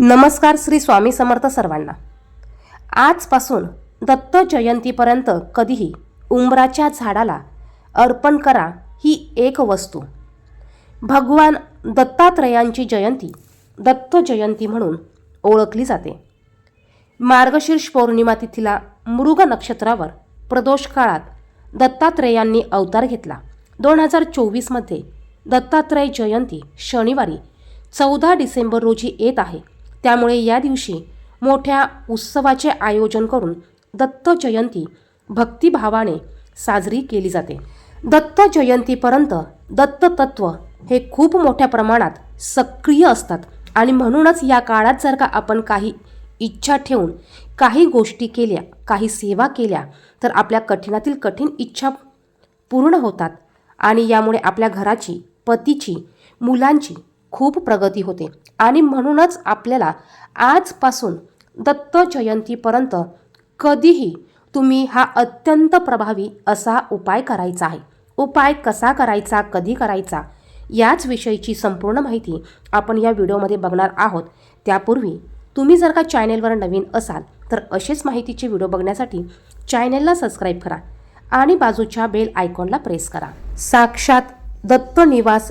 नमस्कार श्री स्वामी समर्थ सर्वांना. आजपासून दत्त जयंतीपर्यंत कधीही उंबराच्या झाडाला अर्पण करा ही एक वस्तू. भगवान दत्तात्रयांची जयंती दत्त जयंती म्हणून ओळखली जाते. मार्गशीर्ष पौर्णिमा तिथीला मृग नक्षत्रावर प्रदोष काळात दत्तात्रेयांनी अवतार घेतला. दोन हजार चोवीसमध्ये दत्तात्रय जयंती शनिवारी चौदा डिसेंबर रोजी येत आहे. त्यामुळे या दिवशी मोठ्या उत्सवाचे आयोजन करून दत्त जयंती भक्तिभावाने साजरी केली जाते. दत्त जयंतीपर्यंत दत्ततत्व हे खूप मोठ्या प्रमाणात सक्रिय असतात आणि म्हणूनच या काळात जर का आपण काही इच्छा ठेवून काही गोष्टी केल्या काही सेवा केल्या तर आपल्या कठीणातील कठीण इच्छा पूर्ण होतात आणि यामुळे आपल्या घराची पतीची मुलांची खूप प्रगती होते. आणि म्हणूनच आपल्याला आजपासून दत्त जयंतीपर्यंत कधीही तुम्ही हा अत्यंत प्रभावी असा उपाय करायचा आहे. उपाय कसा करायचा कधी करायचा याच विषयीची संपूर्ण माहिती आपण या व्हिडिओमध्ये बघणार आहोत. त्यापूर्वी तुम्ही जर का चॅनेलवर नवीन असाल तर असेच माहितीचे व्हिडिओ बघण्यासाठी चॅनेलला सबस्क्राईब करा आणि बाजूच्या बेल आयकॉनला प्रेस करा. साक्षात दत्त निवास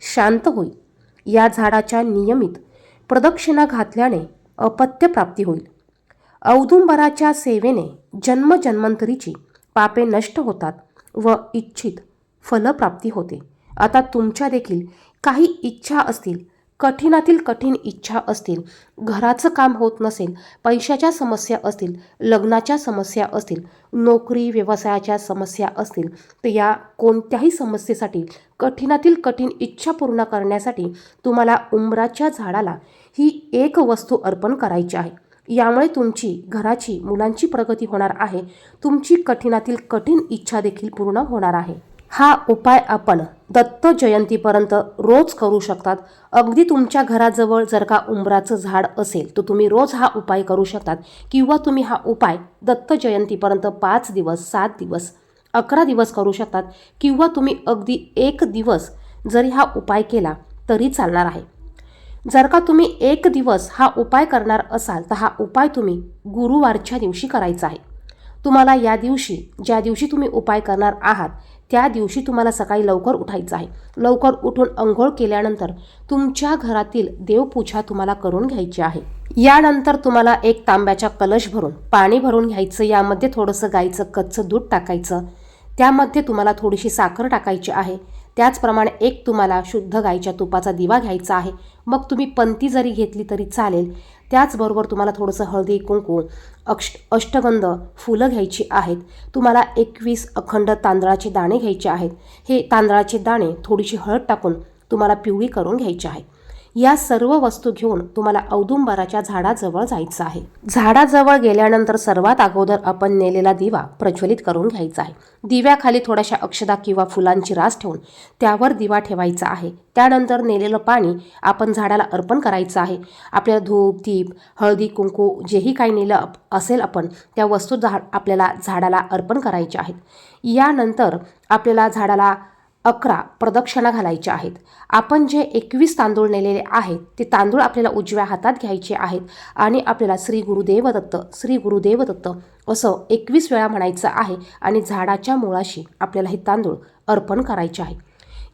शांत होईल. या झाडाच्या नियमित प्रदक्षिणा घातल्याने अपत्यप्राप्ती होईल. औदुंबराच्या सेवेने जन्मजन्मांतरीची पापे नष्ट होतात व इच्छित फलप्राप्ती होते. आता तुमच्या देखील काही इच्छा असतील कठीणातील कठीण इच्छा असतील घराचं काम होत नसेल पैशाच्या समस्या असतील लग्नाच्या समस्या असतील नोकरी व्यवसायाच्या समस्या असतील तर या कोणत्याही समस्येसाठी कठीणातील कठीण इच्छा पूर्ण करण्यासाठी तुम्हाला उंबराच्या झाडाला ही एक वस्तू अर्पण करायची आहे. यामुळे तुमची घराची मुलांची प्रगती होणार आहे. तुमची कठीणातील कठीण इच्छा देखील पूर्ण होणार आहे. हा उपाय आपण दत्त जयंतीपर्यंत रोज करू शकतात. अगदी तुमच्या घराजवळ जर का उंबराचं झाड असेल तर तुम्ही रोज हा उपाय करू शकतात. किंवा तुम्ही हा उपाय दत्त जयंतीपर्यंत पाच दिवस सात दिवस अकरा दिवस करू शकतात. किंवा तुम्ही अगदी एक दिवस जरी हा उपाय केला तरी चालणार आहे. जर का तुम्ही एक दिवस हा उपाय करणार असाल तर हा उपाय तुम्ही गुरुवारच्या दिवशी करायचा आहे. तुम्हाला या दिवशी ज्या दिवशी तुम्ही उपाय करणार आहात त्या दिवशी तुम्हाला सकाळी लवकर उठायचं आहे. लवकर उठून अंघोळ केल्यानंतर तुमच्या घरातील देवपूजा तुम्हाला करून घ्यायची आहे. यानंतर तुम्हाला एक तांब्याच्या कलश भरून पाणी भरून घ्यायचं यामध्ये थोडंसं गाईचं कच्चं दूध टाकायचं. त्यामध्ये तुम्हाला थोडीशी साखर टाकायची आहे. त्याचप्रमाणे एक तुम्हाला शुद्ध गाईच्या तुपाचा दिवा घ्यायचा आहे. मग तुम्ही पंती जरी घेतली तरी चालेल त्याचबरोबर तुम्हाला थोडंसं हळदी कुंकू अक्ष अष्टगंध फुलं घ्यायची आहेत. तुम्हाला एकवीस अखंड तांदळाचे दाणे घ्यायचे आहेत. हे तांदळाचे दाणे थोडीशी हळद टाकून तुम्हाला पिवळी करून घ्यायची आहे या सर्व वस्तू घेऊन तुम्हाला औदुंबराच्या झाडाजवळ जायचं आहे. झाडाजवळ गेल्यानंतर सर्वात अगोदर आपण नेलेला दिवा प्रज्वलित करून घ्यायचा आहे. दिव्याखाली थोड्याशा अक्षदा किंवा फुलांची रास ठेवून त्यावर दिवा ठेवायचा आहे. त्यानंतर नेलेलं पाणी आपण झाडाला अर्पण करायचं आहे. आपल्याला धूप दीप हळदी कुंकू जेही काही नेलं असेल आपण त्या वस्तू झाड आपल्याला झाडाला अर्पण करायच्या आहेत. यानंतर आपल्याला झाडाला अकरा प्रदक्षिणा घालायच्या आहेत. आपण जे एकवीस तांदूळ नेलेले आहेत ते तांदूळ आपल्याला उजव्या हातात घ्यायचे आहेत आणि आपल्याला श्री गुरुदेव दत्त श्री गुरुदेव दत्त असं एकवीस वेळा म्हणायचं आहे आणि झाडाच्या मुळाशी आपल्याला हे तांदूळ अर्पण करायचे आहे.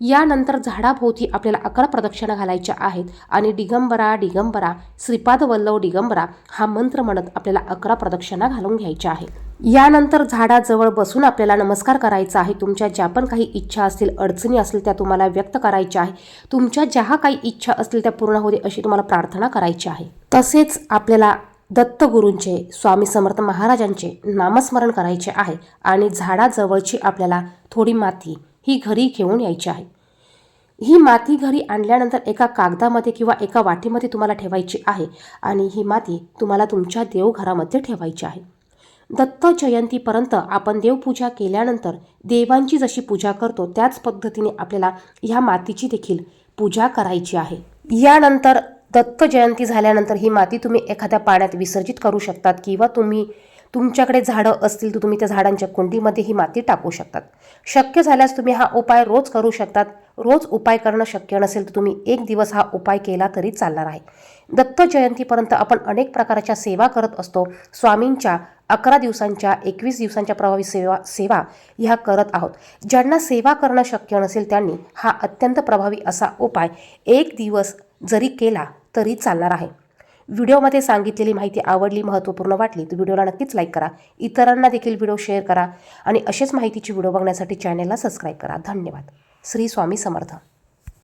यानंतर झाडाभोवती आपल्याला अकरा प्रदक्षिणा घालायच्या आहेत आणि डिगंबरा डिगंबरा श्रीपाद वल्लव डिगंबरा हा मंत्र म्हणत आपल्याला अकरा प्रदक्षिणा घालून घ्यायच्या आहेत. यानंतर झाडाजवळ बसून आपल्याला नमस्कार करायचा आहे. तुमच्या ज्या पण काही इच्छा असतील अडचणी असतील त्या तुम्हाला व्यक्त करायच्या आहे. तुमच्या ज्या काही इच्छा असतील त्या पूर्ण होते अशी तुम्हाला प्रार्थना करायची आहे. तसेच आपल्याला दत्तगुरूंचे स्वामी समर्थ महाराजांचे नामस्मरण करायचे आहे आणि झाडाजवळची आपल्याला थोडी माती ही घरी घेऊन यायची आहे. ही माती घरी आणल्यानंतर एका कागदामध्ये किंवा एका वाटीमध्ये तुम्हाला ठेवायची आहे आणि ही माती तुम्हाला तुमच्या देवघरामध्ये ठेवायची आहे. दत्त जयंतीपर्यंत आपण देवपूजा केल्यानंतर देवांची जशी पूजा करतो त्याच पद्धतीने आपल्याला ह्या मातीची देखील पूजा करायची आहे. यानंतर दत्त जयंती झाल्यानंतर ही माती तुम्ही एखाद्या पाण्यात विसर्जित करू शकतात किंवा तुम्ही तुमच्याकडे झाडं असतील तर तुम्ही त्या झाडांच्या कुंडीमध्ये ही माती टाकू शकतात. शक्य झाल्यास तुम्ही हा उपाय रोज करू शकतात. रोज उपाय करणं शक्य नसेल तर तुम्ही एक दिवस हा उपाय केला तरी चालणार आहे. दत्त जयंतीपर्यंत आपण अनेक प्रकारच्या सेवा करत असतो. स्वामींच्या अकरा दिवसांच्या एकवीस दिवसांच्या प्रभावी सेवा सेवा ह्या करत आहोत. ज्यांना सेवा करणं शक्य नसेल त्यांनी हा अत्यंत प्रभावी असा उपाय एक दिवस जरी केला तरी चालणार आहे. व्हिडिओमध्ये सांगितलेली माहिती आवडली महत्त्वपूर्ण वाटली तर व्हिडिओला नक्कीच लाईक करा. इतरांना देखील व्हिडिओ शेअर करा आणि असेच माहितीची व्हिडिओ बघण्यासाठी चॅनेलला सबस्क्राईब करा. धन्यवाद. श्री स्वामी समर्थ.